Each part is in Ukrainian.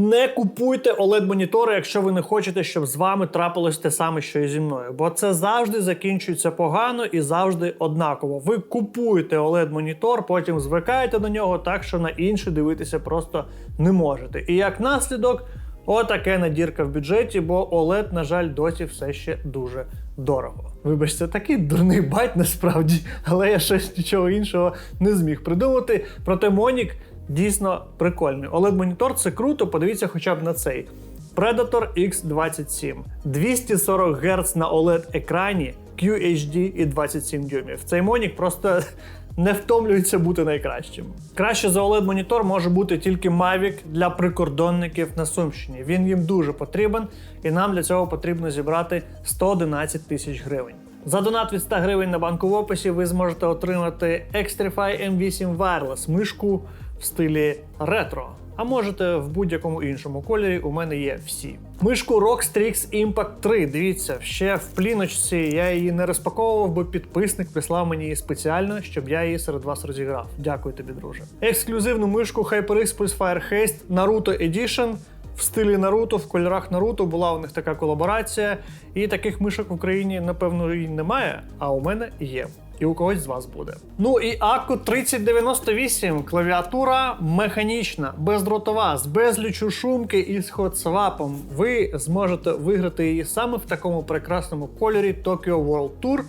Не купуйте oled монітори якщо ви не хочете, щоб з вами трапилось те саме, що і зі мною. Бо це завжди закінчується погано і завжди однаково. Ви купуєте oled монітор потім звикаєте до нього, так що на інший дивитися просто не можете. І як наслідок, отаке надірка в бюджеті, бо OLED, на жаль, досі все ще дуже дорого. Вибачте, такий дурний байт насправді, але я щось нічого іншого не зміг придумати. Проте Монік дійсно прикольний. oled монітор це круто, подивіться хоча б на цей. Predator X27. 240 Гц на OLED екрані, QHD і 27 дюймів. Цей Монік просто не втомлюється бути найкращим. Краще за oled монітор може бути тільки Mavic для прикордонників на Сумщині. Він їм дуже потрібен, і нам для цього потрібно зібрати 111 тисяч гривень. За донат від 100 гривень на банку в описі ви зможете отримати Xtrify M8 Wireless мишку в стилі ретро. А можете в будь-якому іншому кольорі. У мене є всі. Мишку ROG Strix Impact 3. Дивіться, ще в пліночці я її не розпаковував, бо підписник прислав мені її спеціально, щоб я її серед вас розіграв. Дякую тобі, друже. Ексклюзивну мишку HyperX Pulse Fire Haste Naruto Edition. В стилі Наруто, в кольорах Наруто була у них така колаборація, і таких мишок в Україні, напевно, і немає, а у мене є. І у когось з вас буде. Ну і Акку 3098, клавіатура механічна, бездротова, з безлічу шумки і з хотсвапом. Ви зможете виграти її саме в такому прекрасному кольорі Tokyo World Tour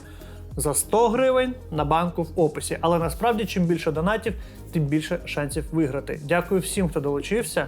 за 100 гривень на банку в описі. Але насправді, чим більше донатів, тим більше шансів виграти. Дякую всім, хто долучився.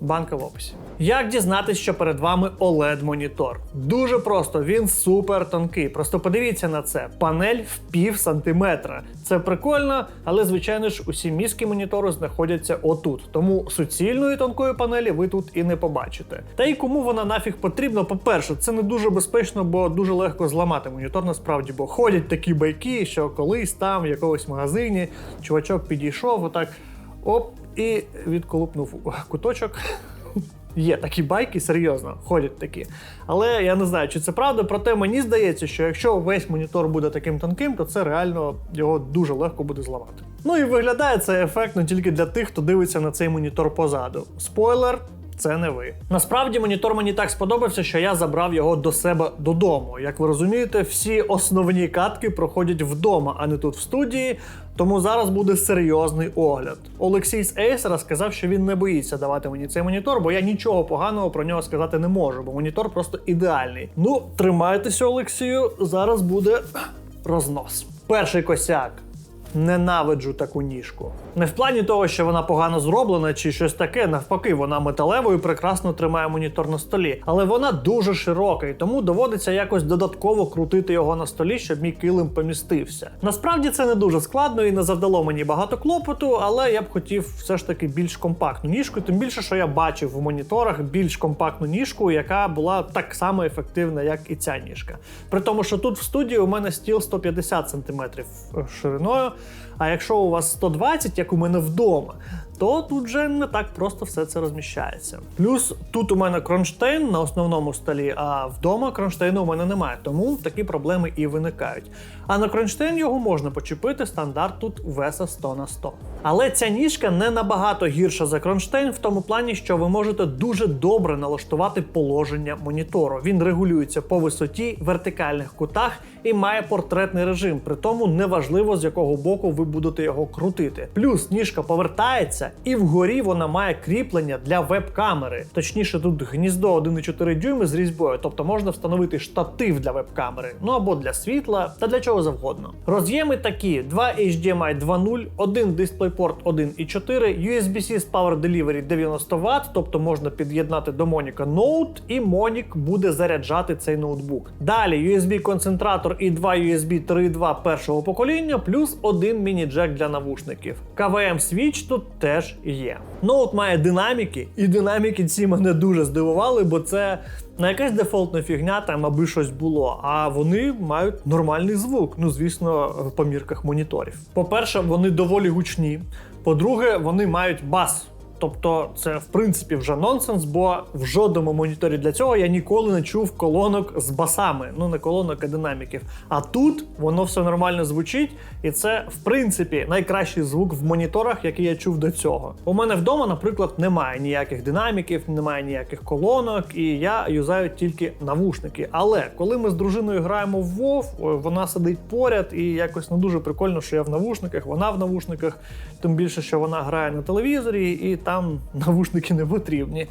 Банка в описі. Як дізнатись, що перед вами oled монітор? Дуже просто, він супер тонкий. Просто подивіться на це. Панель в пів сантиметра. Це прикольно, але звичайно ж усі мізки монітору знаходяться отут. Тому суцільної тонкої панелі ви тут і не побачите. Та й кому вона нафіг потрібна? По-перше, це не дуже безпечно, бо дуже легко зламати монітор насправді, бо ходять такі байки, що колись там в якомусь магазині чувачок підійшов, отак оп, і відколупнув куточок. Є такі байки, серйозно, ходять такі. Але я не знаю, чи це правда. Проте мені здається, що якщо весь монітор буде таким тонким, то це реально його дуже легко буде зламати. Ну і виглядає це ефектно тільки для тих, хто дивиться на цей монітор позаду. Спойлер. Це не ви. Насправді монітор мені так сподобався, що я забрав його до себе додому. Як ви розумієте, всі основні катки проходять вдома, а не тут в студії. Тому зараз буде серйозний огляд. Олексій з Acer сказав, що він не боїться давати мені цей монітор, бо я нічого поганого про нього сказати не можу, бо монітор просто ідеальний. Ну, тримайтеся, Олексію, зараз буде рознос. Перший косяк. Ненавиджу таку ніжку. Не в плані того, що вона погано зроблена чи щось таке, навпаки, вона металевою прекрасно тримає монітор на столі, але вона дуже широка, і тому доводиться якось додатково крутити його на столі, щоб мій килим помістився. Насправді це не дуже складно і не завдало мені багато клопоту, але я б хотів все ж таки більш компактну ніжку, тим більше, що я бачив в моніторах більш компактну ніжку, яка була так само ефективна, як і ця ніжка. При тому, що тут в студії у мене стіл 150 см шириною. А якщо у вас 120, як у мене вдома, то тут вже не так просто все це розміщається. Плюс тут у мене кронштейн на основному столі, а вдома кронштейну у мене немає, тому такі проблеми і виникають. А на кронштейн його можна почепити, стандарт тут веса 100 на 100. Але ця ніжка не набагато гірша за кронштейн в тому плані, що ви можете дуже добре налаштувати положення монітору. Він регулюється по висоті, вертикальних кутах і має портретний режим. При тому неважливо з якого боку ви будете його крутити. Плюс ніжка повертається, і вгорі вона має кріплення для веб-камери. Точніше, тут гніздо 1,4 дюйми з різьбою, тобто можна встановити штатив для веб-камери, ну або для світла, та для чого завгодно. Роз'єми такі: 2 HDMI 2.0, один DisplayPort 1.4, USB-C з Power Delivery 90 Вт, тобто можна під'єднати до Моніка ноут, і Монік буде заряджати цей ноутбук. Далі USB-концентратор і два USB 3.2 першого покоління, плюс один міні-джек для навушників. KVM свіч тут теж є. Ноут має динаміки, і динаміки ці мене дуже здивували, бо це не якась дефолтна фігня, там аби щось було. А вони мають нормальний звук. Ну, звісно, в помірках моніторів. По-перше, вони доволі гучні. По-друге, вони мають бас. Тобто, це в принципі вже нонсенс, бо в жодному моніторі для цього я ніколи не чув колонок з басами. Ну не колонок, а динаміків. А тут воно все нормально звучить, і це в принципі найкращий звук в моніторах, який я чув до цього. У мене вдома, наприклад, немає ніяких динаміків, немає ніяких колонок, і я юзаю тільки навушники. Але коли ми з дружиною граємо в WoW, вона сидить поряд, і якось не дуже прикольно, що я в навушниках, вона в навушниках. Тим більше, що вона грає на телевізорі, і там навушники не потрібні.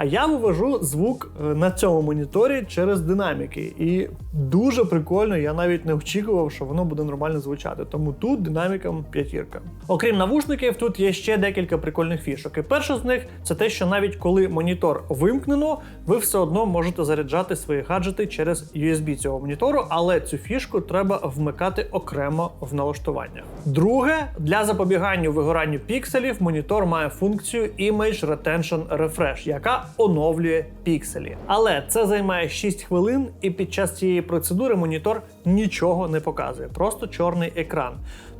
А я вивожу звук е, на цьому моніторі через динаміки. І дуже прикольно, я навіть не очікував, що воно буде нормально звучати. Тому тут динамікам п'ятірка. Окрім навушників, тут є ще декілька прикольних фішок. І перше з них це те, що навіть коли монітор вимкнено, ви все одно можете заряджати свої гаджети через USB цього монітору, але цю фішку треба вмикати окремо в налаштуваннях. Друге, для запобігання вигоранню пікселів монітор має функцію Image Retention Refresh, яка оновлює пікселі. Але це займає 6 хвилин, і під час цієї процедури монітор нічого не показує, просто чорний екран.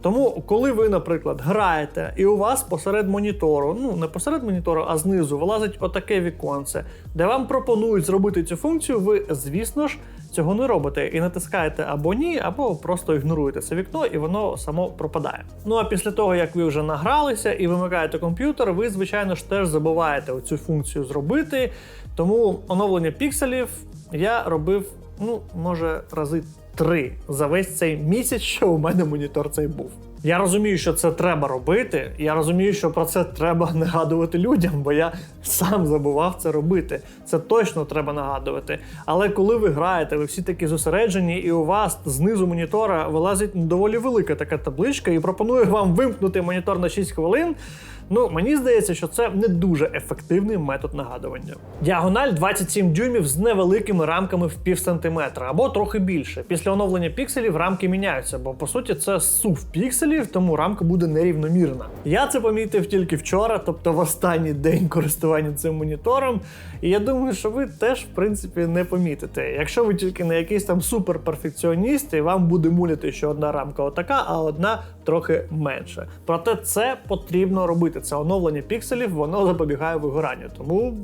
Тому, коли ви, наприклад, граєте, і у вас посеред монітору, ну не посеред монітору, а знизу вилазить отаке віконце, де вам пропонують зробити цю функцію, ви, звісно ж, цього не робите і натискаєте або ні, або просто ігноруєте це вікно, і воно само пропадає. Ну а після того, як ви вже награлися і вимикаєте комп'ютер, ви, звичайно ж, теж забуваєте цю функцію зробити. Тому оновлення пікселів я робив, ну, може, рази три за весь цей місяць, що у мене монітор цей був. Я розумію, що це треба робити. Я розумію, що про це треба нагадувати людям, бо я сам забував це робити. Це точно треба нагадувати. Але коли ви граєте, ви всі такі зосереджені, і у вас знизу монітора вилазить доволі велика така табличка і пропонує вам вимкнути монітор на 6 хвилин. Ну, мені здається, що це не дуже ефективний метод нагадування. Діагональ 27 дюймів з невеликими рамками в пів сантиметра або трохи більше. Після оновлення пікселів рамки міняються, бо по суті це сув пікселів, тому рамка буде нерівномірна. Я це помітив тільки вчора, тобто в останній день користування цим монітором. І я думаю, що ви теж, в принципі, не помітите. Якщо ви тільки не якийсь там суперперфекціоніст, і вам буде муляти, що одна рамка отака, а одна трохи менше. Проте це потрібно робити. Це оновлення пікселів, воно запобігає вигоранню. Тому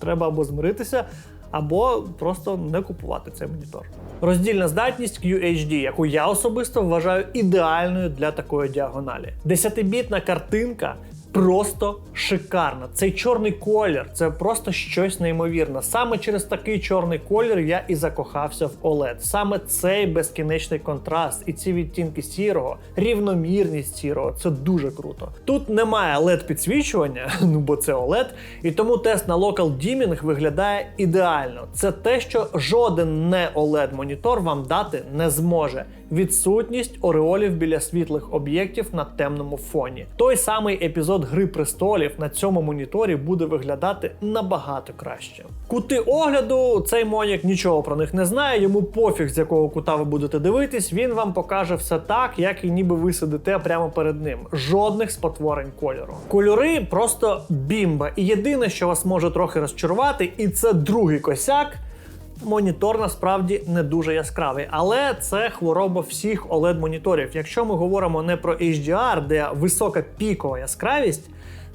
треба або змиритися, або просто не купувати цей монітор. Роздільна здатність QHD, яку я особисто вважаю ідеальною для такої діагоналі. 10-бітна картинка. Просто шикарна. Цей чорний колір це просто щось неймовірне. Саме через такий чорний колір я і закохався в OLED. Саме цей безкінечний контраст і ці відтінки сірого, рівномірність сірого це дуже круто. Тут немає led підсвічування, ну бо це OLED, і тому тест на Local Dimming виглядає ідеально. Це те, що жоден не OLED монітор вам дати не зможе. Відсутність ореолів біля світлих об'єктів на темному фоні. Той самий епізод Гри престолів на цьому моніторі буде виглядати набагато краще. Кути огляду цей монік нічого про них не знає. Йому пофіг, з якого кута ви будете дивитись. Він вам покаже все так, як і ніби ви сидите прямо перед ним. Жодних спотворень кольору. Кольори просто бімба. І єдине, що вас може трохи розчарувати, і це другий косяк. Монітор насправді не дуже яскравий, але це хвороба всіх oled моніторів. Якщо ми говоримо не про HDR, де висока пікова яскравість,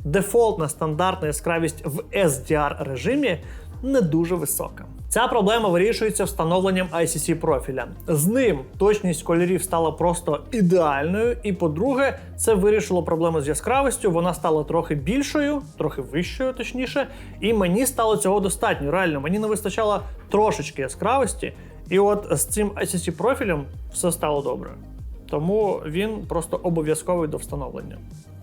дефолтна стандартна яскравість в SDR режимі не дуже висока. Ця проблема вирішується встановленням ICC профіля. З ним точність кольорів стала просто ідеальною, і по-друге, це вирішило проблему з яскравістю. Вона стала трохи більшою, трохи вищою, точніше, і мені стало цього достатньо. Реально, мені не вистачало трошечки яскравості, і от з цим ICC профілем все стало добре. Тому він просто обов'язковий до встановлення.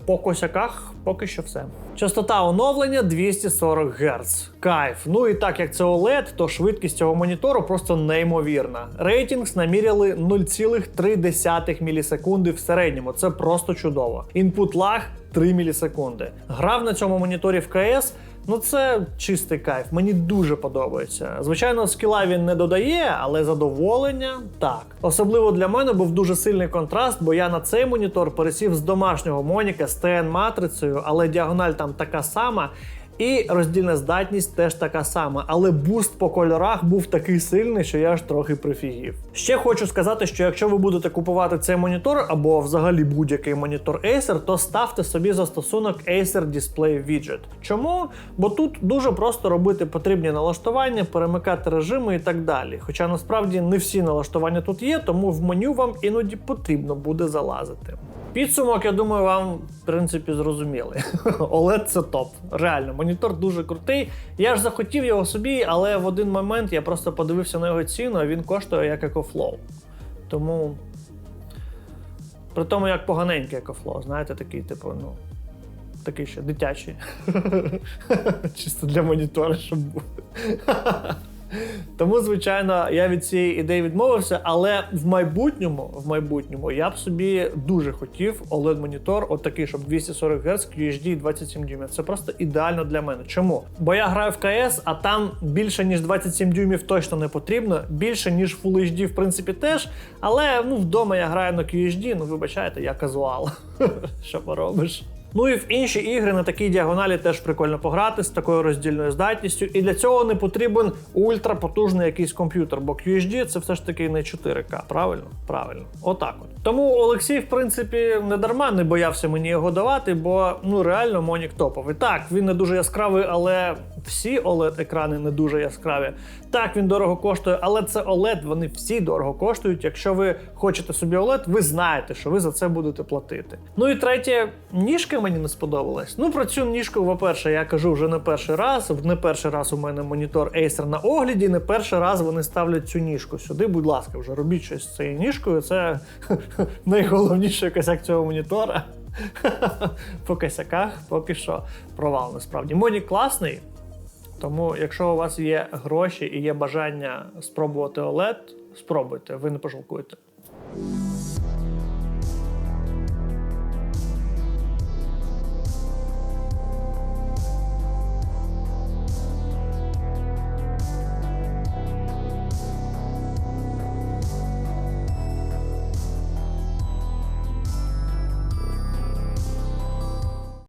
По косяках поки що все. Частота оновлення 240 Гц. Кайф. Ну і так як це OLED, то швидкість цього монітору просто неймовірна. Рейтингс наміряли 0,3 мілісекунди в середньому. Це просто чудово. Інпут лаг 3 мілісекунди. Грав на цьому моніторі в КС. Ну, це чистий кайф, мені дуже подобається. Звичайно, скіла він не додає, але задоволення так. Особливо для мене був дуже сильний контраст, бо я на цей монітор пересів з домашнього моніка з ТН матрицею, але діагональ там така сама. І роздільна здатність теж така сама, але буст по кольорах був такий сильний, що я аж трохи прифігів. Ще хочу сказати, що якщо ви будете купувати цей монітор або взагалі будь-який монітор Acer, то ставте собі застосунок Acer Display Widget. Чому? Бо тут дуже просто робити потрібні налаштування, перемикати режими і так далі. Хоча насправді не всі налаштування тут є, тому в меню вам іноді потрібно буде залазити. Підсумок, я думаю, вам в принципі зрозуміли. OLED це топ. Реально, монітор дуже крутий. Я ж захотів його собі, але в один момент я просто подивився на його ціну, а він коштує як EcoFlow. Тому. При тому, як поганенький EcoFlow, знаєте, такий, типу, ну. Такий ще дитячий. Чисто для монітора, щоб був. Тому, звичайно, я від цієї ідеї відмовився, але в майбутньому, в майбутньому я б собі дуже хотів OLED-монітор, от такий, щоб 240 Гц, QHD і 27 дюймів. Це просто ідеально для мене. Чому? Бо я граю в КС, а там більше ніж 27 дюймів точно не потрібно, більше ніж Full HD, в принципі, теж. Але ну вдома я граю на QHD, ну вибачайте, я казуал. Що поробиш? Ну і в інші ігри на такій діагоналі теж прикольно пограти з такою роздільною здатністю. І для цього не потрібен ультрапотужний якийсь комп'ютер, бо QHD це все ж таки не 4К, правильно? Правильно. Отак от. Тому Олексій, в принципі, не дарма не боявся мені його давати, бо ну реально Монік топовий. Так, він не дуже яскравий, але всі oled екрани не дуже яскраві. Так, він дорого коштує, але це OLED, вони всі дорого коштують. Якщо ви хочете собі OLED, ви знаєте, що ви за це будете платити. Ну і третє, ніжка мені не сподобалась. Ну про цю ніжку, по-перше, я кажу вже не перший раз. Не перший раз у мене монітор Acer на огляді, не перший раз вони ставлять цю ніжку сюди. Будь ласка, вже робіть щось з цією ніжкою. Це найголовніший косяк цього монітора. По косяках поки що провал насправді. Монік класний. Тому, якщо у вас є гроші і є бажання спробувати OLED, спробуйте, ви не пожалкуєте.